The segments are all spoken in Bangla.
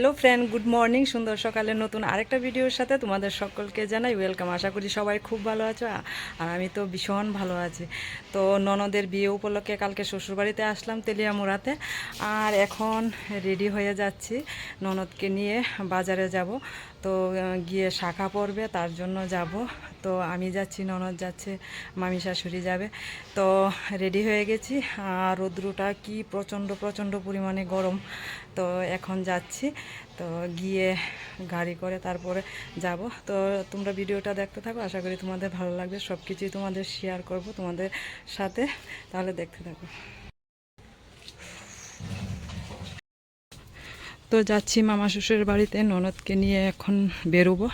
হ্যালো ফ্রেন্ড, গুড মর্নিং, সুন্দর সকালে নতুন আরেকটা ভিডিওর সাথে তোমাদের সকলকে জানাই ওয়েলকাম। আশা করি সবাই খুব ভালো আছো আর আমি তো ভীষণ ভালো আছি। তো ননদের বিয়ে উপলক্ষে কালকে শ্বশুরবাড়িতে আসলাম তেলিয়ামুড়াতে, আর এখন রেডি হয়ে যাচ্ছি ননদকে নিয়ে বাজারে যাব। তো গিয়ে শাখা পড়বে তার জন্য যাব। তো আমি যাচ্ছি, ননদ যাচ্ছে, মামি শাশুড়ি যাবে। তো রেডি হয়ে গেছি, আর রৌদ্রটা কি প্রচণ্ড প্রচণ্ড পরিমাণে গরম। তো এখন যাচ্ছি। তো গিয়ে গাড়ি করে তারপরে যাব। তো তোমরা ভিডিওটা দেখতে থাকো, আশা করি তোমাদের ভালো লাগবে। সব কিছুই তোমাদের শেয়ার করব তোমাদের সাথে, তাহলে দেখতে থাকো। তো যাচ্ছি মামা শ্বশুরের বাড়িতে, ননদকে নিয়ে এখন বেরোবো।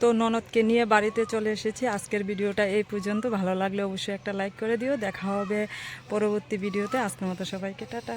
তো ননদকে নিয়ে বাড়িতে চলে এসেছি। আজকের ভিডিওটা এই পর্যন্ত। ভালো লাগলে অবশ্যই একটা লাইক করে দিও। দেখা হবে পরবর্তী ভিডিওতে। আজকের মতো সবাইকে, টাটা।